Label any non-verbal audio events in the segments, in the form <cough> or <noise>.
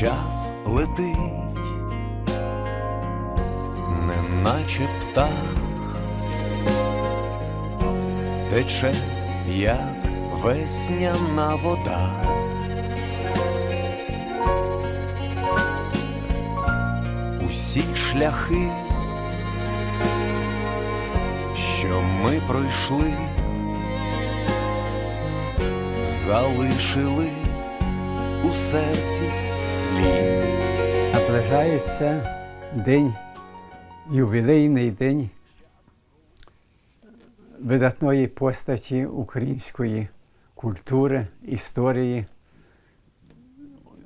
час летить, неначе птах, тече, як весняна вода. Усі шляхи, що ми пройшли, залишили у серці слід. Наближається день, ювілейний день видатної постаті української культури, історії,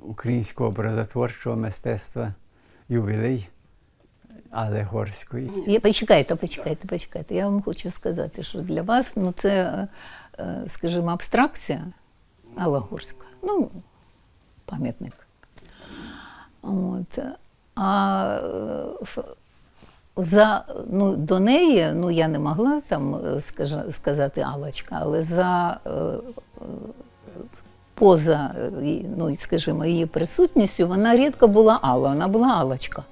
українського образотворчого мистецтва, ювілей Алегорської. Я, почекайте, почекайте, почекайте. Я вам хочу сказати, що для вас ну, це, е, скажімо, абстракція Алагурська. Ну, пам'ятник. От. А за, ну, до неї ну, я не могла там е, сказати Алочка, але за е, поза, е, ну, скажімо, її присутністю вона рідко була Алла, вона була Алочка.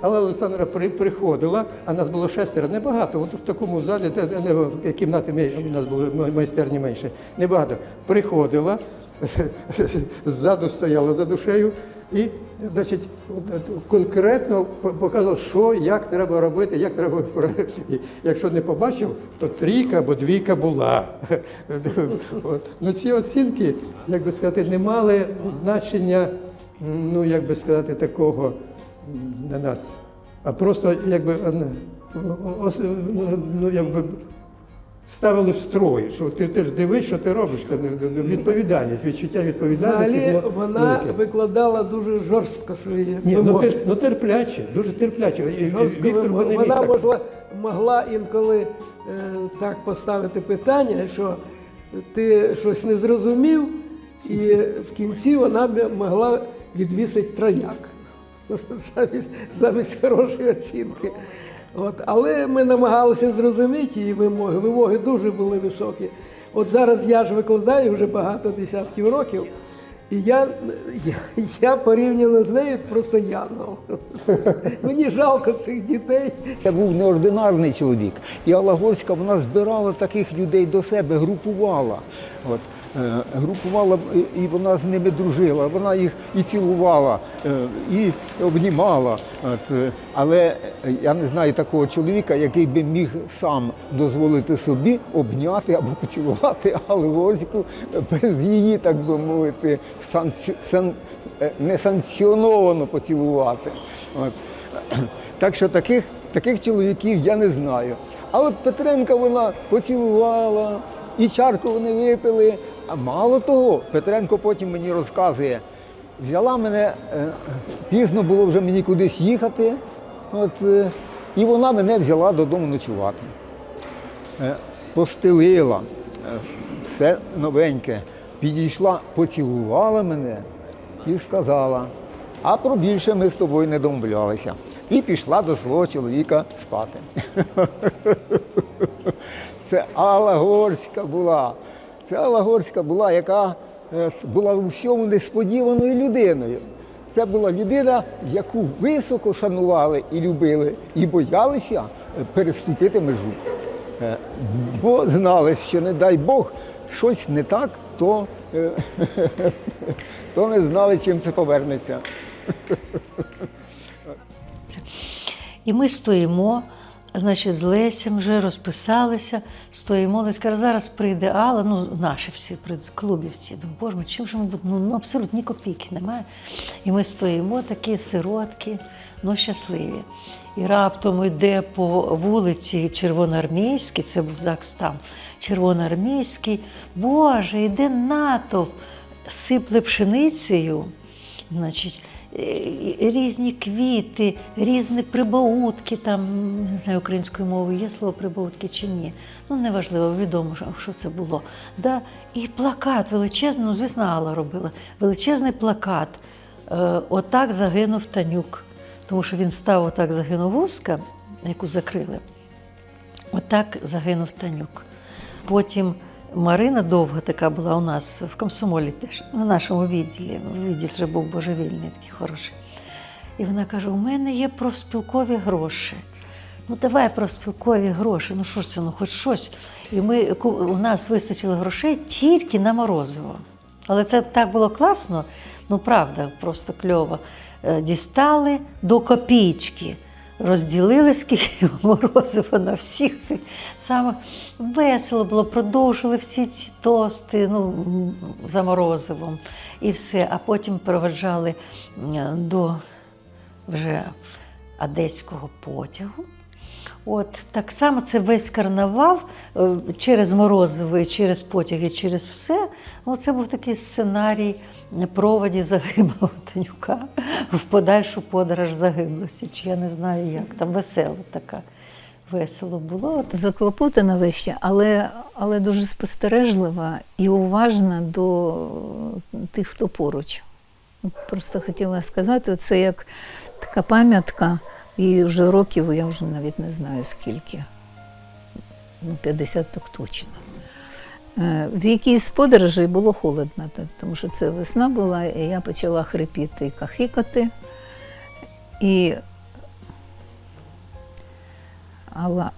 Але Олександра при, приходила, а нас було шестеро, небагато. От в такому залі, де, в кімнати мей- у нас були майстерні менше, небагато. Приходила, <laughs> ззаду стояла за душею і значить, конкретно по- показувала, що, як треба робити, як треба. Якщо не побачив, то трійка або двійка була. Ну, ці оцінки, як би сказати, не мали значення, ну як би сказати, такого для нас, а просто якби ну, якби ставили в строй, що ти теж дивись, що ти робиш, ти- відповідальність, відчуття відповідальності. Взагалі було вона велике. викладала дуже жорстко свої Ні, ну, вимоги. тер, ну терпляче, дуже терпляче. І- і Жорстко Віктор вимоги. Боневій Вона так. могла, могла інколи е, так поставити питання, що ти щось не зрозумів, і в кінці вона б могла відвісити трояк <laughs> замість, замість хорошої оцінки. От. Але ми намагалися зрозуміти її вимоги. Вимоги дуже були високі. От зараз я ж викладаю вже багато десятків років. І я, я, я порівняно з нею просто янгол. <laughs> Мені жалко цих дітей. Це був неординарний чоловік. І Алагорська вона збирала таких людей до себе, групувала. От, групувала і- вона з ними дружила. Вона їх і цілувала, е, і обнімала. Е, але е, я не знаю такого чоловіка, який би міг сам дозволити собі обняти або поцілувати Алагорську без її, так би мовити, санкці... сан... е, несанкціоновано поцілувати. От. <clears throat> Так що таких, таких чоловіків я не знаю. А от Петренка вона поцілувала, і чарку вони випили. А мало того, Петренко потім мені розказує, взяла мене, е, пізно було вже мені кудись їхати, от, е, і вона мене взяла додому ночувати. Е, Постелила, все новеньке, підійшла, поцілувала мене і сказала, а про більше ми з тобою не домовлялися. І пішла до свого чоловіка спати. <laughs> Це Алла Горська була. Це Алла Горська була, яка е, була у всьому несподіваною людиною. Це була людина, яку високо шанували і любили, і боялися е, переступити межу. Е, Бо знали, що не дай Бог щось не так, то, <laughs> то не знали, чим це повернеться. І ми стоїмо, значить, з Лесем вже розписалися, стоїмо. Лесь каже, зараз прийде Алла, ну наші всі прийдуть, клубівці. Думаю, боже, мій, чим же ми будемо? Ну, абсолютно ні копійки немає. І ми стоїмо такі сиротки, ну щасливі. І раптом йде по вулиці Червоноармійській, це був ЗАГС там, Червоноармійський, Боже, йде натовп, сипле пшеницею. Значить, різні квіти, різні прибаутки, там, не знаю, українською мовою є слово прибаутки чи ні. Ну, неважливо, відомо, що- що це було. Да? І плакат величезний, ну, звісно, Алла робила. Величезний плакат. Е, отак загинув Танюк. Тому що він став отак загинув вузка, яку закрили. Отак загинув Танюк. Потім Марина довга така була у нас в комсомолі теж, на нашому відділі. Відділ вже був божевільний, такий хороший. І вона каже: у мене є профспілкові гроші. Ну, давай профспілкові гроші. Ну що ж це, ну хоч щось. І ми, у нас вистачило грошей тільки на морозиво. Але це так було класно, ну правда, просто кльово. Е, Дістали до копійки, розділили скільки <laughs> морозива на всіх цих саме весело було, продовжили всі ці тости ну, за морозивом і все. А потім проведжали до вже одеського потягу. От так само це весь карнавал е, через морозиво, через потяги, через все. Ну, це був такий сценарій проводів загиблого Танюка в подальшу подорож загиблості. Чи я не знаю як. Там весело така. Весело було. Заклопотана вище, але, але дуже спостережлива і уважна до тих, хто поруч. Просто хотіла сказати, це як така пам'ятка, і вже років, я вже навіть не знаю скільки. Ну, 50 так точно. Е, В якійсь подорожі було холодно, тому що це весна була, і я почала хрипіти і кахикати. І Алла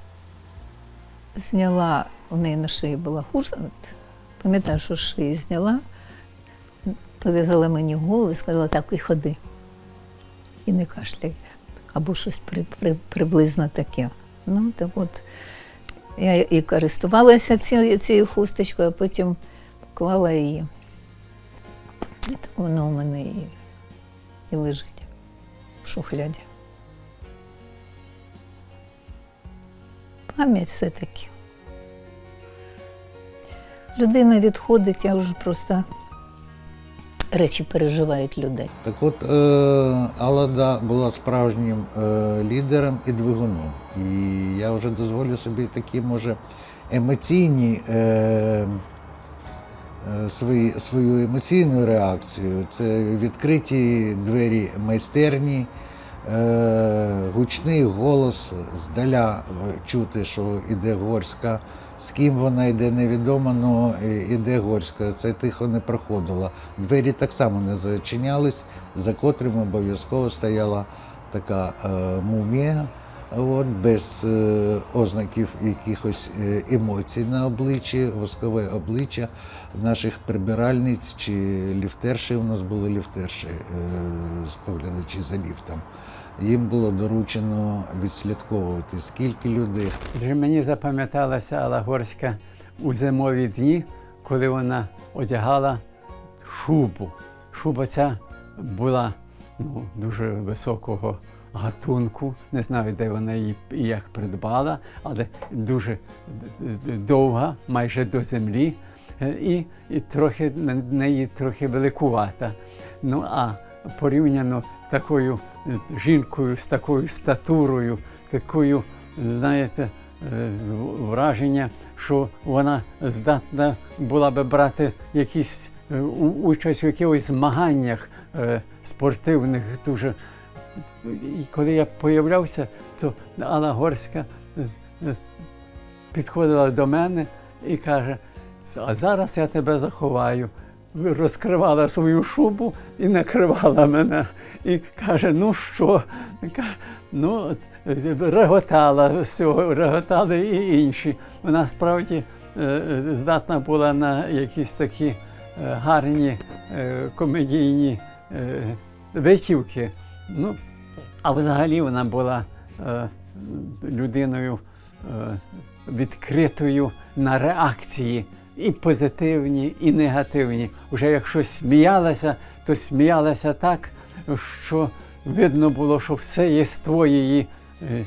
зняла, у неї на шиї була хустка, пам'ятаю, що шиї зняла, пов'язала мені голову і сказала, так і ходи. І не кашляй. Або щось при, при, приблизно таке. Ну, так от я і користувалася цією, цією хусточкою, а потім поклала її. І воно у мене і, і лежить в шухляді. Пам'ять все-таки. Людина відходить, а вже просто речі переживають людей. Так от е, Алада була справжнім е, лідером і двигуном. І я вже дозволю собі такі, може, емоційні е, е, свої, свою емоційну реакцію. Це відкриті двері майстерні, е, гучний голос здаля е, чути, що іде горська. З ким вона йде, невідомо, але іде горська. Це тихо не проходило. Двері так само не зачинялись, за котрим обов'язково стояла така е, мумія, от, без е, ознаків якихось е, емоцій на обличчі, воскове обличчя наших прибиральниць чи ліфтерші. У нас були ліфтерші, е, споглядачі за ліфтом. Їм було доручено відслідковувати, скільки людей, Вже мені запам'яталася Алла Горська у зимові дні, коли вона одягала шубу. Шуба ця була ну, дуже високого гатунку. Не знаю, де вона її і як придбала, але дуже довга, майже до землі. Е, І, і трохи на неї трохи великувата. Ну а порівняно такою е, жінкою з такою статурою, такою, знаєте, е, враження, що вона здатна була би брати якісь е, участь в якихось змаганнях спортивних дуже. І коли я появлявся, то Алла Горська підходила до мене і каже: а зараз я тебе заховаю. Розкривала свою шубу і накривала мене. І каже: ну що? Ну, от, реготала всього, реготали і інші. Вона справді е, здатна була на якісь такі е, гарні е, комедійні витівки. Ну, а взагалі вона була людиною відкритою на реакції і позитивні, і негативні. Уже якщо сміялася, то сміялася так, що видно було, що все єство її е,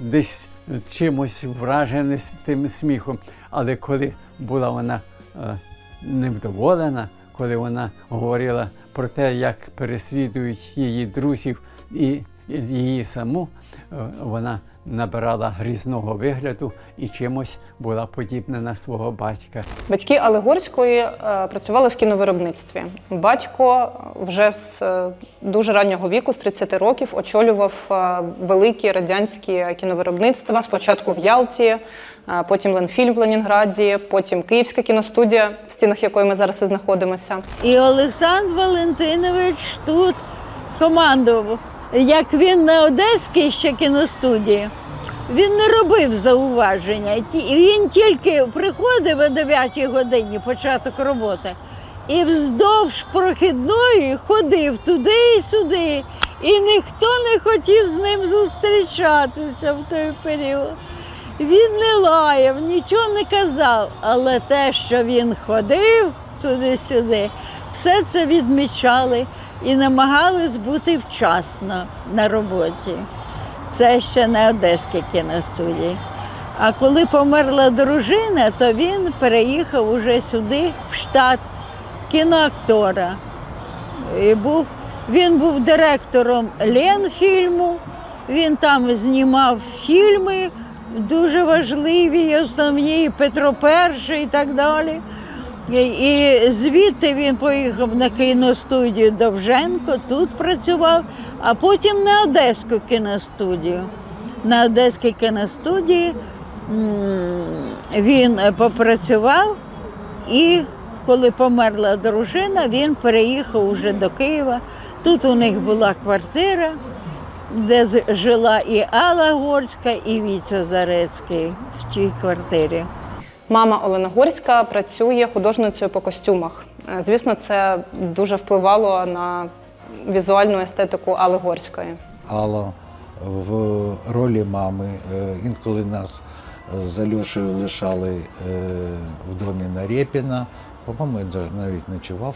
десь чимось вражене з тим сміхом. Але коли була вона е, невдоволена, коли вона говорила про те, як переслідують її друзів і і її саму, е, вона набирала грізного вигляду і чимось була подібна на свого батька. Батьки Алегорської е, працювали в кіновиробництві. Батько вже з е, дуже раннього віку, з 30 років, очолював е, великі радянські кіновиробництва. Спочатку в Ялті, е, потім Ленфільм в Ленінграді, потім Київська кіностудія, в стінах якої ми зараз і знаходимося. І Олександр Валентинович тут командував. Як він на Одеській ще кіностудії, він не робив зауваження. Він тільки приходив о 9 годині, початок роботи, і вздовж прохідної ходив туди і сюди. І ніхто не хотів з ним зустрічатися в той період. Він не лаяв, нічого не казав, але те, що він ходив туди-сюди, все це відмічали і намагались бути вчасно на роботі. Це ще не Одеська кіностудія. А коли померла дружина, то він переїхав уже сюди, в штат кіноактора. І був, він був директором Ленфільму, він там знімав фільми дуже важливі, основні, Петро І і так далі. І, і звідти він поїхав на кіностудію Довженко, тут працював, а потім на Одеську кіностудію. На Одеській кіностудії він е, попрацював і коли померла дружина, він переїхав уже до Києва. Тут у них була квартира, де жила і Алла Горська, і Вітя Зарецький в цій квартирі. Мама Олена Горська працює художницею по костюмах. Е, Звісно, це дуже впливало на візуальну естетику Алли Горської. Алла в ролі мами. Е, Інколи нас е, з Альошею лишали в домі на Рєпіна. По-моєму, я навіть ночував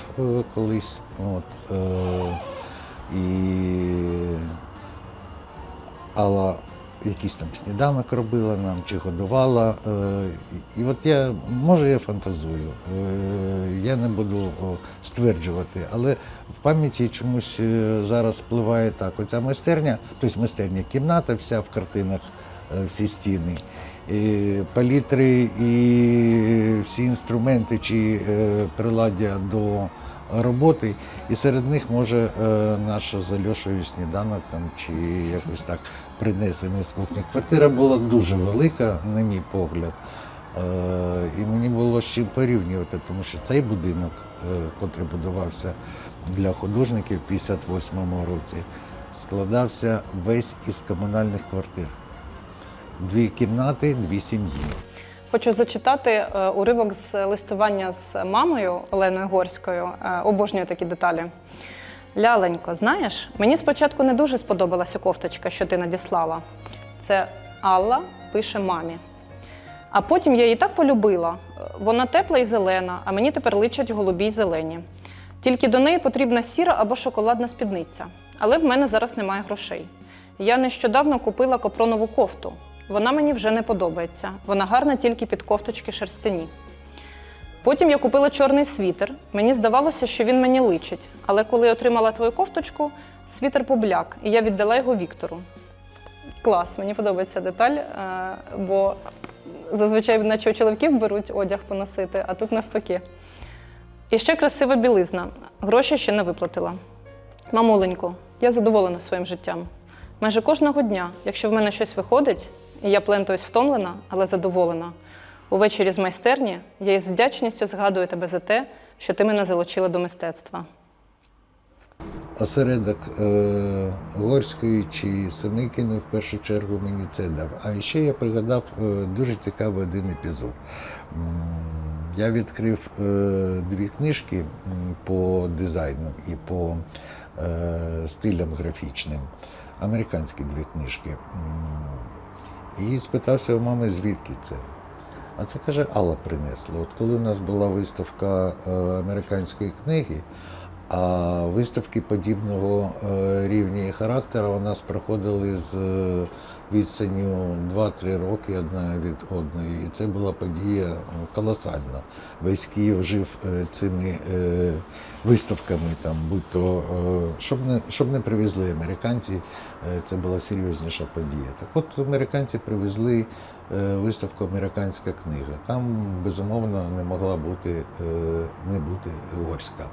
колись. От, і Алла якийсь там сніданок робила нам чи годувала. Е, І от я, може, я фантазую, е, я не буду стверджувати, але в пам'яті чомусь е, зараз впливає так. Оця майстерня, тобто майстерня, кімната вся в картинах, всі стіни. І палітри і всі інструменти чи приладдя до роботи, і серед них може е, наш з Альошею сніданок там, чи якось так принесений з кухні. Квартира була дуже велика, на мій погляд. Е, і мені було з чим порівнювати, тому що цей будинок, е, котрий будувався для художників в 58-му році, складався весь із комунальних квартир. Дві кімнати, дві сім'ї. Хочу зачитати е, уривок з листування з мамою Оленою Горською. Е, Обожнюю такі деталі. Ляленько, знаєш, мені спочатку не дуже сподобалася кофточка, що ти надіслала. Це Алла пише мамі. А потім я її так полюбила. Вона тепла і зелена, а мені тепер личать голубі й зелені. Тільки до неї потрібна сіра або шоколадна спідниця. Але в мене зараз немає грошей. Я нещодавно купила копронову кофту. Вона мені вже не подобається. Вона гарна тільки під кофточки шерстяні. Потім я купила чорний світер. Мені здавалося, що він мені личить. Але коли я отримала твою кофточку, світер побляк, і я віддала його Віктору. Клас, мені подобається деталь, е, бо зазвичай, наче у чоловіків беруть одяг поносити, а тут навпаки. І ще красива білизна. Гроші ще не виплатила. Мамуленько, я задоволена своїм життям. Майже кожного дня, якщо в мене щось виходить, я плентаюсь втомлена, але задоволена. Увечері з майстерні я із вдячністю згадую тебе за те, що ти мене залучила до мистецтва. осередок е, Горської чи Семикіни в першу чергу мені це дав. А ще я пригадав е, дуже цікавий один епізод. Я відкрив е, дві книжки по дизайну і по е, стилям графічним. Американські дві книжки. І спитався у мами, звідки це. А це каже, Алла принесла. От коли у нас була виставка е, американської книги, А виставки подібного е, рівня і характеру у нас проходили з е, відстанню 2-3 роки одна від одної. І це була подія ну, колосальна. Весь Київ жив е, цими е, виставками, там, будь то, е, щоб, не, щоб не привезли американці, це була серйозніша подія. Так от американці привезли виставку Американська книга. Там, безумовно, не могла бути, не бути угорська.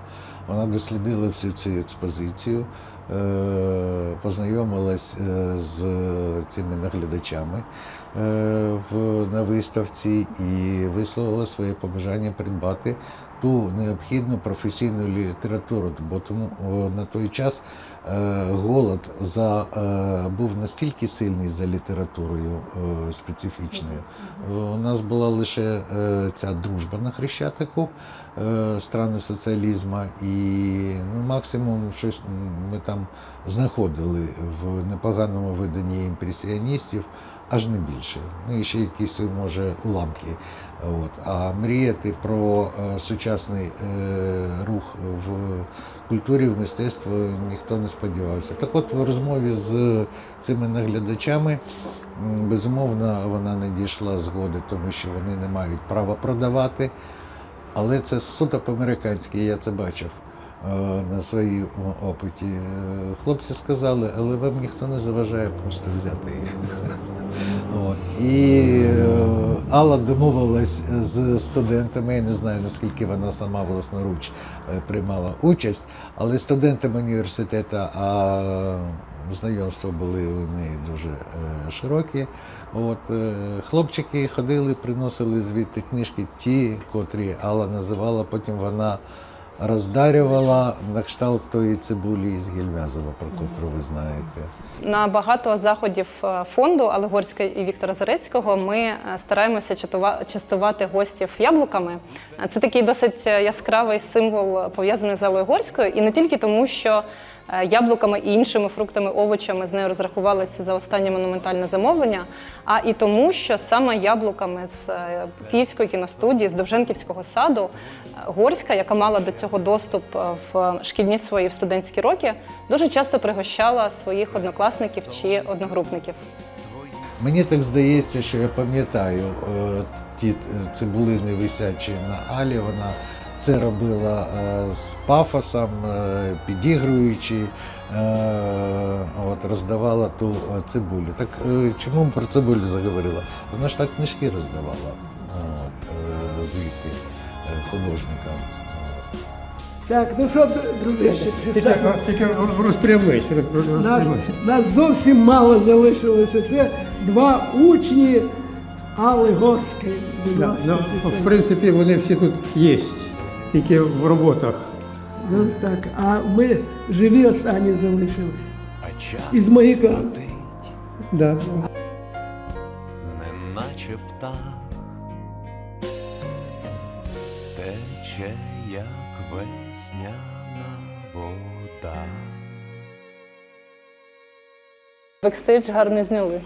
Вона дослідила всю цю експозицію, познайомилась е, з цими наглядачами е, на виставці і висловила своє побажання придбати ту необхідну професійну літературу, бо тому на той час е, голод за, е, був настільки сильний за літературою е, специфічною. Е, У нас була лише е, ця дружба на Хрещатику, е, страни соціалізму, і ну, максимум щось ми там знаходили в непоганому виданні імпресіоністів. Аж не більше. Ну і ще якісь, може, уламки. От. А мріяти про е, сучасний е, рух в культурі, в мистецтво ніхто не сподівався. Так от в розмові з цими наглядачами, безумовно, вона не дійшла згоди, тому що вони не мають права продавати. Але це суто по-американськи, я це бачив на своїй опиті. Е, Хлопці сказали, але вам ніхто не заважає просто взяти їх. <laughs> І е, Алла домовилась з студентами, я не знаю наскільки вона сама власноруч е, приймала участь, але студентами університету, а знайомства були у неї дуже е, широкі. От, е, хлопчики ходили, приносили звідти книжки, ті, котрі Алла називала, потім вона роздарювала на кшталт тої цибулі з Гільмязова, про котру ви знаєте. На багато заходів е, фонду Алегорського і Віктора Зарецького ми е, стараємося частувати гостів яблуками. Е, Це такий досить яскравий символ пов'язаний з Алегорською, і не тільки тому, що яблуками і іншими фруктами, овочами з нею розрахувалися за останнє монументальне замовлення, а і тому, що саме яблуками з е, Київської кіностудії, з Довженківського саду, е, Горська, яка мала до цього доступ е, в шкільні свої в студентські роки, дуже часто пригощала своїх однокласників чи одногрупників. Мені так здається, що я пам'ятаю е, ті цибулини висячі на Алі. Вона це робила е, з пафосом, е, підігруючи, е, от, роздавала ту цибулю. Так чому про цибулю заговорила? Вона ж так книжки роздавала от, звідти художникам. Так, ну що, дружище, Тільки, тільки розпрямись. нас, нас зовсім мало залишилося. Це два учні Алли Горської. Да, ну, в принципі, вони всі тут є, тільки в роботах. Ну, так, а ми живі останні залишились. А час Із Могикан. летить, Да. неначе птах, тече, як весняна вода. Бекстейдж гарно зняли.